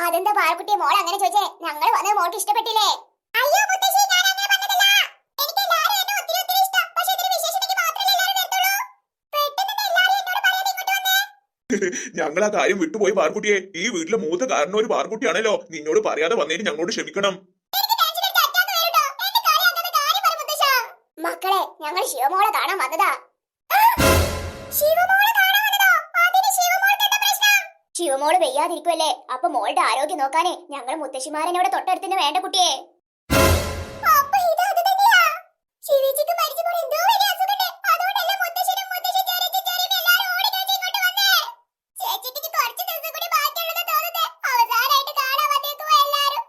അതെന്താ മോൾ അങ്ങനെ ചോദിച്ചേ? ഞങ്ങൾ വന്നത് മോൾക്ക് ഇഷ്ടപ്പെട്ടില്ലേ? അയ്യോ മുത്തശ്ശി ഞാൻ അങ്ങനെ പറഞ്ഞതല്ല. എനിക്ക് എല്ലാവരും എന്നെ ഒത്തിരി ഒത്തിരി ഇഷ്ടം. പക്ഷെ ഇതിന് വിശേഷതയ്ക്ക് മാത്രമല്ലേ എല്ലാവരും വരത്തുള്ളൂ പെട്ടെന്ന് എല്ലാവരും എന്നോട് പറയാതെ ഇങ്ങോട്ട് വന്നേ. ഞങ്ങൾ ആ കാര്യം വിട്ടുപോയി പാർക്കുട്ടിയെ. ഈ വീട്ടിലെ മൂത്ത കാരണം ഒരു പാർക്കുട്ടിയാണല്ലോ. നിന്നോട് പറയാതെ വന്നതിന് ഞങ്ങളോട് ക്ഷമിക്കണം. ഞങ്ങൾ ശിവമോളെ കാണാൻ വന്നതാ. പ്രശ്നം? ശിവമോൾ വെയ്യാതിരിക്കുമല്ലേ അപ്പൊ മോളുടെ ആരോഗ്യം നോക്കാനേ ഞങ്ങൾ മുത്തശ്ശിമാരനോട് തൊട്ടടുത്തിന് വേണ്ട കുട്ടിയെ. അപ്പൊ ഇത് അത് തന്നെയാ ശിവേച്ചിക്ക് മരിച്ചപ്പോൾ എന്തോ വലിയ അസുഖമുണ്ട് അതുകൊണ്ടല്ലേ മുത്തശ്ശനും മുത്തശ്ശി ചേച്ചിയും ചേച്ചിയും എല്ലാവരും ഓടി കഴിച്ച് ഇങ്ങോട്ട് വന്നേ ചേച്ചിക്ക് കുറച്ച് ദിവസം കൂടി ബാക്കിയുള്ളത് തോന്നുന്നത് അവസാനമായിട്ട് കാണാൻ വന്നേക്കുവാ എല്ലാരും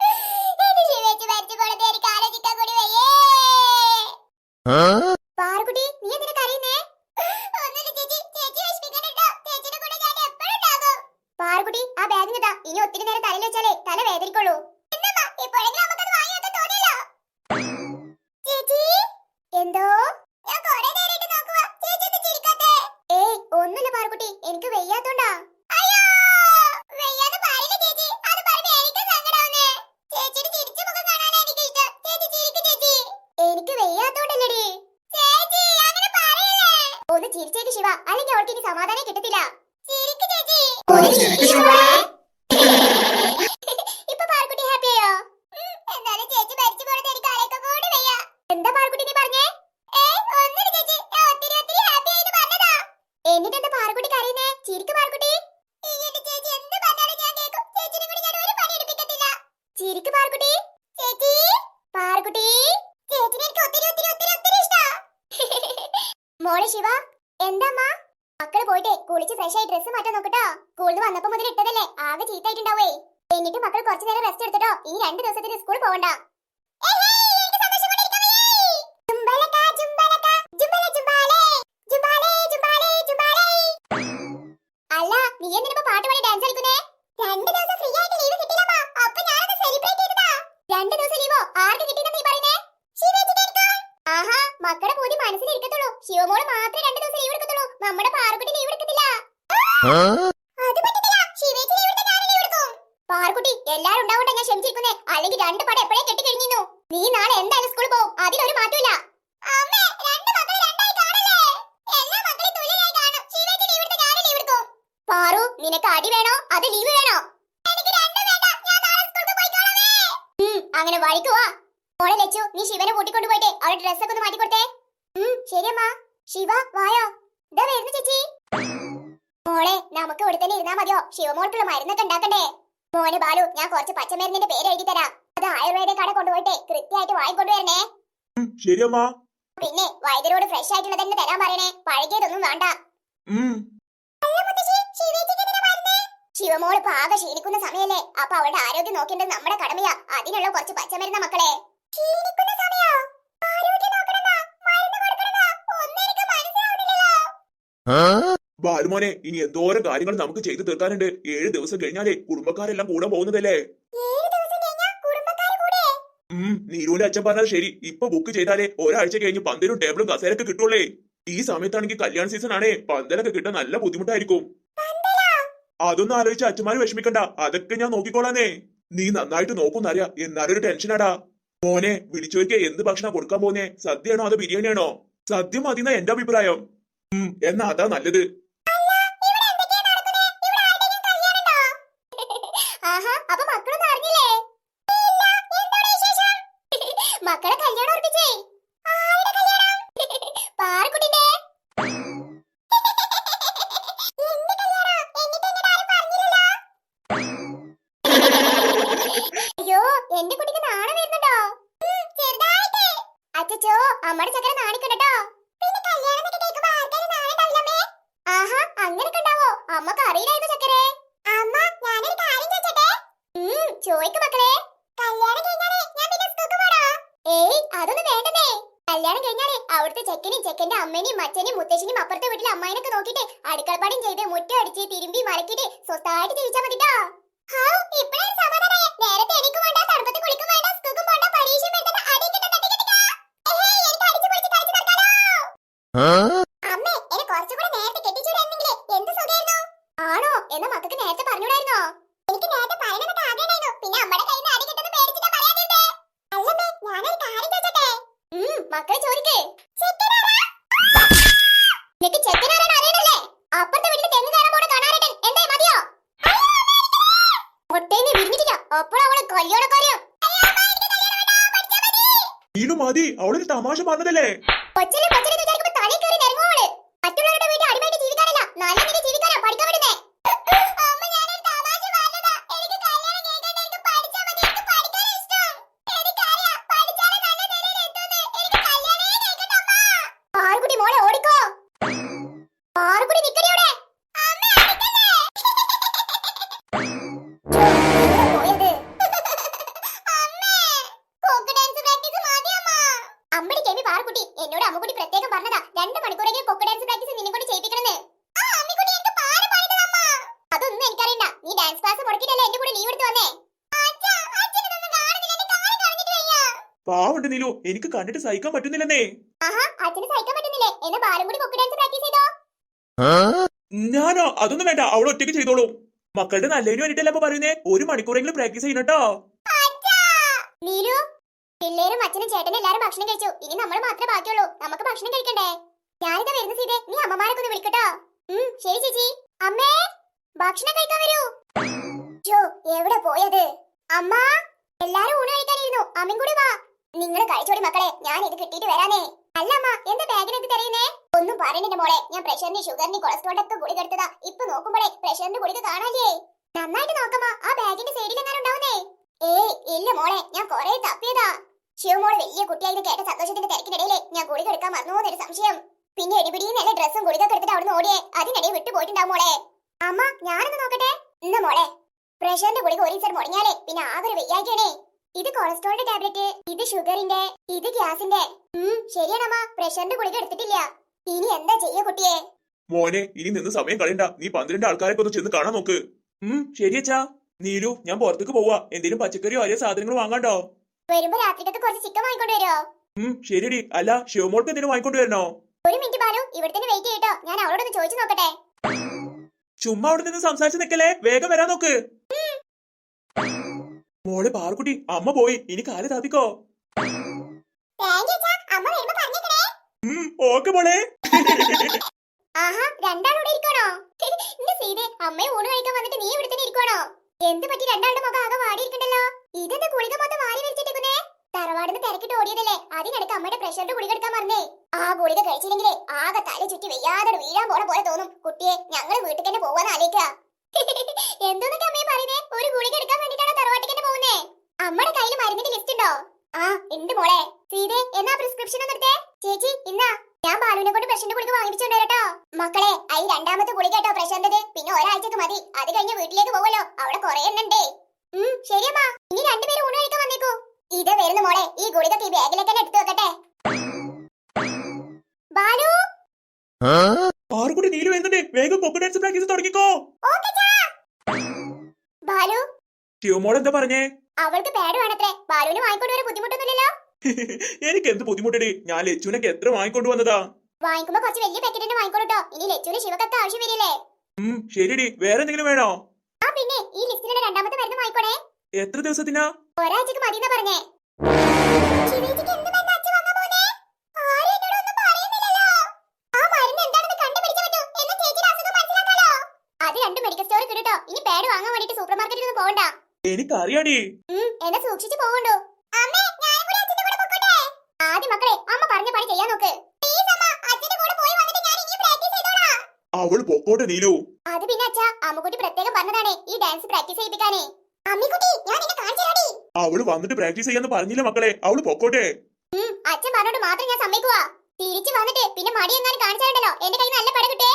എന്റെ ശിവേച്ചി മരിച്ചു പോണത് എനിക്ക് ആലോചിക്കാൻ കൂടി വയ്യേ പാറുകുട്ടി നീ എന്തിനാ കരയുന്നേ ഒന്നുമില്ല ചേച്ചി ചേച്ചി വിഷമിക്കണ്ടോ ചേച്ചിയുടെ കൂടെ ഞാൻ എപ്പോഴും ഉണ്ടാകും പാറുകുട്ടി ആ ബാഗിന് താ ഇനി ഒത്തിരി നേരം തലയിൽ വെച്ചാലേ തല വേദനിക്കുള്ളൂ എന്നമ്മ ഇപ്പോഴെങ്കിലും നമുക്കത് വാങ്ങി വെക്കാൻ തോന്നിയല്ലോ ചേച്ചി എന്തോ ഞാൻ കുറേ നേരമായിട്ട് നോക്കുവാ ചേച്ചി എന്താ ചിരിക്കാത്തെ ഏയ് ഒന്നുമില്ല പാറുകുട്ടി എനിക്ക് വയ്യാത്തോണ്ടാ അയ്യോ വയ്യാന്ന് പറയില്ല ചേച്ചി അത് പറയുമ്പോ എനിക്ക് സങ്കടാവുന്നേ ചേച്ചിയുടെ ചിരിച്ച മുഖം കാണാനാ എനിക്ക് ഇഷ്ടം ചേച്ചി ചിരിക്ക് ചേച്ചി എനിക്ക് വയ്യാത്തോണ്ടല്ലടി ചേച്ചി അങ്ങനെ പറയല്ലേ ഒന്ന് ചിരിച്ചേക്ക് ശിവ അല്ലെങ്കിൽ അവൾക്ക് ഇനി സമാധാനം കിട്ടത്തില്ല ചിരിക്ക് ചേച്ചി ഇപ്പൊ പാർക്കുട്ടി ഹാപ്പി ആയോ എന്നാലും ചേച്ചി മരിച്ചു പോണത് എനിക്ക് ആലോചിക്കാൻ കൂടി വയ്യ എന്താ പാർക്കുട്ടി നീ പറഞ്ഞേ ഏ ഒന്നുമില്ല ചേച്ചി ഞാൻ ഒത്തിരി ഒത്തിരി ഹാപ്പി ആയിട്ട് പറഞ്ഞതാ എന്നിട്ട് എന്താ പാർക്കുട്ടി കരയുന്നേ ചിരിക്ക് പാർക്കുട്ടി ചേച്ചി എന്ത് പറഞ്ഞാലും ഞാൻ കേൾക്കും ചേച്ചിനെ കൂടി ഞാൻ ഒരു പണി എടുപ്പിക്കത്തില്ല ചിരിക്ക് പാർക്കുട്ടി ചേച്ചി. പാർക്കുട്ടി ചേച്ചിനെ എനിക്ക് ഒത്തിരി ഒത്തിരി ഒത്തിരി ഒത്തിരി ഇഷ്ടാ. മോളെ ശിവ എന്താ മക്കൾ പോയിട്ടേ കുളിച്ച് ഫ്രഷ് ആയി ഡ്രസ്സ് മാറ്റാൻ നോക്കട്ടോ. സ്കൂളിൽ വന്നപ്പോ മുതൽ ഇട്ടതല്ലേ ആകെ ചീത്തായിട്ടുണ്ടാവേ എന്നിട്ട് മക്കൾ കുറച്ചു നേരം റെസ്റ്റ് എടുത്തിട്ടോ. ഇനി രണ്ട് ദിവസത്തിന് സ്കൂൾ പോവണ്ട അല്ല നീ എന്തിനാ പാട്ട് പാടി ഡാൻസ് കളിക്കുന്നേ രണ്ട് ദിവസം ഫ്രീ ആയിട്ട് ലീവ് കിട്ടില്ലമ്മ അപ്പൊ ഞാനത് സെലിബ്രേറ്റ് ചെയ്തതാ രണ്ട് ദിവസം ലീവോ ആർക്ക് കിട്ടിയെന്ന് നീ പറയുന്നേ ആഹാ മക്കളുടെ പൂതി മനസ്സിലിരിക്കത്തുള്ളൂ ശിവമോൾ മാത്രമേ രണ്ട് ദിവസം ലീവ് എടുക്കത്തുള്ളൂ നമ്മുടെ പാറക്കുട്ടി ലീവ് എടുക്കത്തില്ല അത് പറ്റത്തില്ല ശിവേച്ചി ലീവ് എടുത്താൽ ഞാൻ ലീവ് എടുക്കും പാറക്കുട്ടി എല്ലാരും ഉണ്ടാവട്ടെ ഞാൻ ക്ഷമിച്ചിരിക്കുന്നേ. അല്ലെങ്കിൽ രണ്ട് പടം എപ്പോഴേ കെട്ടി കഴിഞ്ഞു നീ നാളെ എന്തായാലും സ്കൂളിൽ പോകും. അതിലൊരു മാറ്റമില്ല പാറു നിനക്ക് അടി വേണോ? അത് ലീവ് വേണോ? അങ്ങനെ വഴിക്കുവാ മോളെ ലച്ചു നീ ശിവനെ കൂട്ടിക്കൊണ്ട് പോയിട്ട്. അവളുടെ ഡ്രസ്സൊക്കെ ഒന്ന് മാറ്റി കൊടുത്തേ ശരിയമ്മ. ശിവ വായോ? ഇതാ വരുന്നു ചേച്ചി. മോളെ നമുക്ക് ഇവിടെ തന്നെ ഇരുന്നാ മതിയോ? ശിവമോൾക്കുള്ള മരുന്നൊക്കെ ഉണ്ടാക്കണ്ടേ? മോനെ ബാലു ഞാൻ കുറച്ച് പച്ചമരുന്നിന്റെ പേര് എഴുതി തരാം. അത് ആയുർവേദ കട കൊണ്ടുപോയിട്ട്. കൃത്യമായിട്ട് വാങ്ങിക്കൊണ്ടുവരണേ. ശരിയമ്മ പിന്നെ വൈദ്യരോട് ഫ്രഷ് ആയിട്ടുള്ള തന്നെ തരാൻ പറയണേ. പഴകിയതൊന്നും വേണ്ട. ശിവമോൾ പാക ക്ഷീണിക്കുന്ന സമയല്ലേ അപ്പൊ അവളുടെ ആരോഗ്യം നോക്കേണ്ടത് നമ്മുടെ കടമയാ. അതിനുള്ള കുറച്ച് പച്ചമരുന്ന മക്കളെ. ക്ഷീണിക്കുന്ന സമയോ ആരോഗ്യം നോക്കണമെന്നാ മരുന്ന് കൊടുക്കണമെന്നാ ഒന്നും എനിക്ക് മനസ്സിലാവുന്നില്ലല്ലോ. ബാലുമോനെ ഇനി എന്തോരം കാര്യങ്ങൾ നമുക്ക് ചെയ്തു തീർക്കാനുണ്ട്. ഏഴ് ദിവസം കഴിഞ്ഞാലേ കുടുംബക്കാരെല്ലാം കൂടെ പോകുന്നതല്ലേ? ഉം നീരുവിന്റെ അച്ഛൻ പറഞ്ഞാൽ ശരി. ഇപ്പൊ ബുക്ക് ചെയ്താലേ ഒരാഴ്ച കഴിഞ്ഞ് പന്തലും ടേബിളും കസേരൊക്കെ കിട്ടുള്ളേ. ഈ സമയത്താണെങ്കിൽ കല്യാണ സീസൺ ആണേ. പന്തലൊക്കെ കിട്ടാൻ നല്ല ബുദ്ധിമുട്ടായിരിക്കും. അതൊന്നും ആലോചിച്ച് അച്ഛന്മാര് വിഷമിക്കണ്ട. അതൊക്കെ ഞാൻ നോക്കിക്കോളാനേ നീ നന്നായിട്ട് നോക്കുന്നറിയാ. എന്നാലൊരു ടെൻഷനാടാ മോനെ വിളിച്ചോയ്ക്ക് എന്ത് ഭക്ഷണം കൊടുക്കാൻ പോന്നെ? സദ്യയാണോ അതോ ബിരിയാണിയാണോ? സദ്യ മതി എന്റെ അഭിപ്രായം. ഉം എന്നാ അതാ നല്ലത്. മക്കളെ കല്യാണം ഉറപ്പിച്ചേ. അയ്യോ എന്റെ കുട്ടിക്ക് നാണം വരുന്നുണ്ടോ? ചെറുതായിട്ട്. അച്ചച്ചോ അമ്മയുടെ ചക്കര നാണിക്കണ്ടോ ചെക്കന്റെ അമ്മനെയും അച്ഛനെയും മുത്തശ്ശനെയും അപ്പുറത്തെ വീട്ടിലെ അമ്മായിനൊക്കെ നോക്കിട്ട് അടുക്കളപ്പാടും ചെയ്ത് മുറ്റം അടിച്ച് തിരുമ്പി മലക്കിട്ട് സ്വസ്ഥമായിട്ട് ജീവിച്ചാൽ മതിട്ടാ. നേരത്തെ എണീക്കും വേണ്ട വേണ്ട സ്കൂക്കും നടക്കാനോ എന്ന മക്കൾക്ക് നേരത്തെ പറഞ്ഞൂടായിരുന്നോ എനിക്ക് നേരത്തെ പറയണമെന്നൊക്കെ ആഗ്രഹമായിരുന്നു പിന്നെ അമ്മയുടെ കയ്യിൽ നിന്ന് അടി കിട്ടുന്ന പേടിച്ചിട്ടാ പറയാതിരുന്നേ അല്ലമ്മേ ഞാനൊരു കാര്യം ചോദിച്ചട്ടെ? മക്കളെ ചോദിക്കേ. നിനക്ക് ചെക്കനാരാണ് അറിയണല്ലേ? അപ്പുറത്തെ വീട്ടിൽ തെങ്ങ് കയറാൻ പോണ കാണാരട്ടൻ. എന്തേ മതിയോ? ഒട്ടേന്ന് വിരിഞ്ഞിട്ടില്ല അപ്പോഴവൾ കല്യാണക്കാരിയോ നീലു മതി. അവളൊരു തമാശ പറഞ്ഞതല്ലേ? കൊച്ചിലെ കൊച്ചിലെ പാവുണ്ട് നീലു. എനിക്ക് കണ്ടിട്ട് സഹിക്കാൻ പറ്റുന്നില്ലെന്നേ. ആഹാ അച്ഛന് സഹിക്കാൻ പറ്റുന്നില്ലേ? എന്നാ കൂടി കൊക്ക് പ്രാക്ടീസ് ചെയ്തോ? ഞാനോ? അതൊന്നും വേണ്ട. അവൾ ഒറ്റയ്ക്ക് ചെയ്തോളൂ. മക്കളുടെ നല്ലതിന് വേണ്ടിട്ടല്ല അപ്പൊ പറയുന്നേ? ഒരു മണിക്കൂറെങ്കിലും പ്രാക്ടീസ് ചെയ്യണട്ടോ. നീലു പിള്ളേരും അച്ഛനും ചേട്ടനും എല്ലാരും ഭക്ഷണം കഴിച്ചു. ഇനി നമ്മൾ മാത്രമേ ബാക്കിയുള്ളൂ. നമുക്ക് ഭക്ഷണം കഴിക്കണ്ടേ? ഞാനിതാ വരുന്ന സീതേ. നീ അമ്മമാരൊക്കെ ഒന്ന് വിളിക്കട്ടോ. ഉം ശരി ചേച്ചി. അമ്മേ ഭക്ഷണം കഴിക്കാൻ വരൂ. എവിടെ പോയത്? അമ്മ എല്ലാരും ഊണ് കഴിക്കാനിരുന്നു. അമ്മയും കൂടി വാ. നിങ്ങൾ കഴിച്ചോടി മക്കളെ ഞാൻ ഇത് കിട്ടിയിട്ട് വരാനേ. അല്ലമ്മ എന്റെ ബാഗിനകത്ത് തെരയുന്നേ? ഒന്നും പറയുന്നില്ല മോളെ ഞാൻ പ്രഷറിന് ഷുഗറിന് കൊളസ്ട്രോളിന്റെ ഒക്കെ ഗുളിക എടുത്തതാ. ഇപ്പൊ നോക്കുമ്പോഴേ പ്രഷറിന്റെ ഗുളിക കാണാല്ലേ നന്നായിട്ട് നോക്കമ്മ ആ ബാഗിന്റെ സൈഡിൽ എങ്ങനെ ഉണ്ടാവുന്നേ? ഏയ് ഇല്ല മോളെ ഞാൻ കൊറേ തപ്പിയതാ. ശിവമോൾ വലിയ കുട്ടിയായിരുന്നു കേട്ട സന്തോഷത്തിന്റെ തിരക്കിനിടയിലെ ഞാൻ ഗുളിക എടുക്കാൻ മറന്നുവെന്നൊരു സംശയം. പിന്നെ എടിപിടിയിൽ നല്ല ഡ്രസ്സും ഗുളിക എടുത്തിട്ട് അവിടുന്ന് ഓടിയേ? അതിനിടയിൽ വിട്ടു പോയിട്ടുണ്ടാവും മോളെ. അമ്മ ഞാനൊന്ന് നോക്കട്ടെ. ഇന്ന് മോളെ പ്രഷറിന്റെ ഗുളിക ഒരു ദിവസം മുടങ്ങിയാലേ പിന്നെ ആകെ ഒരു വെയ്യാക്കണേ ഇത് കൊളസ്ട്രോളിന്റെ ടാബ്ലറ്റ് ഇത് ഷുഗറിന്റെ ഇത് ഗ്യാസിന്റെ. ഉം ശരിയാണമ്മ പ്രഷറിന്റെ ഗുളിക എടുത്തിട്ടില്ല. ഇനി എന്താ ചെയ്യ കുട്ടിയെ? മോനെ ഇനി നിന്ന് സമയം കളയണ്ട. നീ പന്ത്രണ്ട് ആൾക്കാരൊക്കെ ഒന്ന് ചെന്ന് കാണാൻ നോക്ക്. ഉം ശരിയച്ചാ നീലു ഞാൻ പുറത്തേക്ക് പോവാ. എന്തേലും പച്ചക്കറിയോ അരിയോ സാധനങ്ങൾ വാങ്ങാണ്ടോ? വരുമ്പോ രാത്രിക്കത്തെ കുറച്ച് ചിക്കൻ വാങ്ങിക്കൊണ്ട് വരുമോ ഉം ശരിയടി. അല്ല ശിവമോൾക്ക് എന്തെങ്കിലും വാങ്ങിക്കൊണ്ട് വരണോ? ഒരു മിനിറ്റ് ബാലു ഇവിടെ തന്നെ വെയിറ്റ് ചെയ്യട്ടോ ഞാൻ അവളോടൊന്ന് ചോദിച്ചു നോക്കട്ടെ. ചുമ്മാ അവിടെ നിന്ന് സംസാരിച്ച് നിക്കല്ലേ? വേഗം വരാൻ നോക്ക്. മോളെ പാർക്കുട്ടി അമ്മ പോയി. ഇനി കാൽ താപിക്കോ ഓക്കെ മോളെ. ആഹാ രണ്ടാളും ഇരിക്കണോ? എന്റെ സീതെ അമ്മയെ ഊണ് കഴിക്കാൻ വന്നിട്ട് നീ ഇവിടെ തന്നെ ഇരിക്കണോ? എന്ത് പറ്റി രണ്ടാളുടെ മുഖം ആകെ വാടിയിരിക്കണ്ടല്ലോ ഇതെന്താ ഗുളിക മൊത്തം വാരി വലിച്ചിട്ടിരിക്കുന്നേ? തറവാടിന്ന് തിരക്കിട്ട് ഓടിയതല്ലേ? അതിനിടയ്ക്ക് അമ്മയുടെ പ്രഷറിന്റെ ഗുളിക എടുക്കാൻ മറന്നേ ആ ഗുളിക കഴിച്ചില്ലെങ്കിലേ ആകെ തല ചുറ്റി വെയ്യാതെ വീഴാൻ പോണ പോലെ തോന്നും. കുട്ടിയെ ഞങ്ങൾ വീട്ടിൽ തന്നെ പോവാന്ന് ആലോചിക്ക എന്തോന്നൊക്കെ അമ്മയെ പറയുന്നേ? ഒരു ഗുളിക എടുക്കാൻ വേണ്ടിട്ടാണ് തറവാട്ടിൽ തന്നെ ആ ഉണ്ട് മോളെ. സീതെ എന്നാ പ്രിസ്ക്രിപ്ഷൻ ഒന്ന് എടുത്തേ? ചേച്ചി ഇന്നാ. ഞാൻ ബാലുവിനെ കൊണ്ട് പ്രഷറിന്റെ ഗുളിക വാങ്ങിപ്പിച്ചോണ്ട് കേട്ടോ മക്കളെ അയി രണ്ടാമത്തെ ഗുളിക കേട്ടോ പ്രഷറിന്റേത് പിന്നെ ഒരാഴ്ചക്ക് മതി. അത് കഴിഞ്ഞ് വീട്ടിലേക്ക് പോവല്ലോ. അവിടെ കൊറേ എണ്ണണ്ടേ. ഉം ശരിയമ്മാ ഇനി രണ്ടുപേരും ഊണ് കഴിക്കാൻ വന്നേക്കൂ. ഇത് വരുന്ന മോളെ. ഈ ഗുളിക തീ ബാഗിലേക്ക് തന്നെ എടുത്തു വെക്കട്ടെ. ബാലു? പാർക്കുട്ടി നീലു വരുന്നുണ്ട് വേഗം കൊക്കു ഡാൻസ് പ്രാക്ടീസ് തുടങ്ങിക്കോ. ബാലു? ശിവമോൾ എന്താ പറഞ്ഞേ? അവൾക്ക് പാഡ് വേണത്രേ ബാലുവിന് വാങ്ങിക്കൊണ്ട് വരാൻ ബുദ്ധിമുട്ടൊന്നുമില്ലല്ലോ? എനിക്ക് എന്ത് ബുദ്ധിമുട്ടടി? ഞാൻ ലച്ചുനൊക്കെ എത്ര വാങ്ങിക്കൊണ്ടു വന്നതാ? വാങ്ങിക്കുമ്പോ കുറച്ച് വലിയ പാക്കറ്റ് തന്നെ വാങ്ങിക്കോട്ടോ ഇനി ലച്ചുന് ശിവക്കൊക്കെ ആവശ്യം വരില്ലേ? ഉം വേറെ എന്തെങ്കിലും വേണോ? ആ പിന്നെ ഈ ലിസ്റ്റിലുള്ള രണ്ടാമത്തെ മരുന്ന് വാങ്ങിക്കോണേ. എത്ര ദിവസത്തിനാ? ഒരാഴ്ചക്ക് മതിയെന്നാ പറഞ്ഞേ എന്ത് മരുന്നാ അച്ഛൻ വാങ്ങാൻ പോകുന്നേ? ആരും എന്നോടൊന്നും പറയുന്നില്ലല്ലോ. ആ മരുന്ന് എന്താണെന്ന് കണ്ടുപിടിച്ചേ പറ്റൂ. എന്നാ ചേച്ചിയുടെ അസുഖം മനസ്സിലാക്കാലോ. അത് രണ്ട് മെഡിക്കൽ സ്റ്റോറിൽ കിട്ടുട്ടോ ഇനി പാഡ് വാങ്ങാൻ വേണ്ടിട്ട് സൂപ്പർ മാർക്കറ്റിൽ ഒന്നും പോകണ്ട എനിക്കറിയാടി. എന്നെ സൂക്ഷിച്ചു പോകണ്ടോ ആദ്യം മക്കളെ അമ്മ പറഞ്ഞ പണി ചെയ്യാൻ നോക്ക്. അവൾ പൊക്കോട്ടെ നീലു. അത് പിന്നെ അച്ഛാ അമ്മുക്കുട്ടി പ്രത്യേകം പറഞ്ഞതാണ് ഈ ഡാൻസ് പ്രാക്ടീസ് ചെയ്യിപ്പിക്കാനേ. അമ്മിക്കുട്ടി ഞാൻ നിന്നെ കാണിച്ചു അവൾ വന്നിട്ട് പ്രാക്ടീസ് ചെയ്യാന്ന് പറഞ്ഞില്ല മക്കളെ? അവൾ പൊക്കോട്ടെ. അച്ഛൻ പറഞ്ഞോണ്ട് മാത്രം ഞാൻ സമ്മതിക്കുക തിരിച്ചു വന്നിട്ട് പിന്നെ മടി എങ്ങാനും കാണിച്ചാലുണ്ടല്ലോ. എന്റെ കയ്യിൽ നല്ല പട കിട്ടേ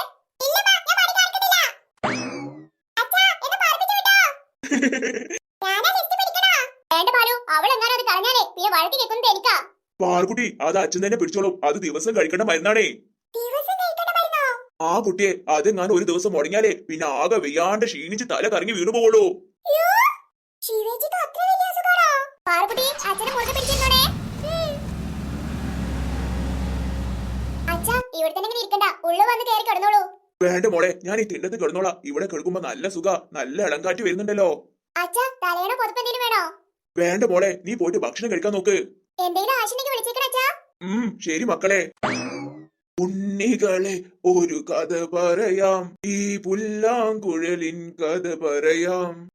പാർക്കുട്ടി അത് അച്ഛൻ തന്നെ പിടിച്ചോളും. അത് ദിവസം കഴിക്കേണ്ട മരുന്നാണേ. ആ കുട്ടിയെ അതെങ്ങാനും ഒരു ദിവസം മുടങ്ങിയാലേ പിന്നെ ആകെ വെയ്യാണ്ട് ക്ഷീണിച്ച് തല കറങ്ങി വീണു പോകുള്ളൂ ഇവിടുത്തെ ഇരിക്കണ്ട. ഉള്ളു വന്ന് കയറി കിടന്നോളൂ. വേണ്ട മോളെ ഞാൻ ഈ തിണ്ടത്ത് കിടന്നോളാം. ഇവിടെ കിടക്കുമ്പോ നല്ല സുഖ. നല്ല ഇളങ്കാറ്റ് വരുന്നുണ്ടല്ലോ. വേണ്ട മോളെ നീ പോയിട്ട് ഭക്ഷണം കഴിക്കാൻ നോക്ക്. ഉം ശരി മക്കളെ. ഉണ്ണികളെ ഒരു കഥ പറയാം. ഈ പുല്ലാങ്കുഴലിൻ കഥ പറയാം.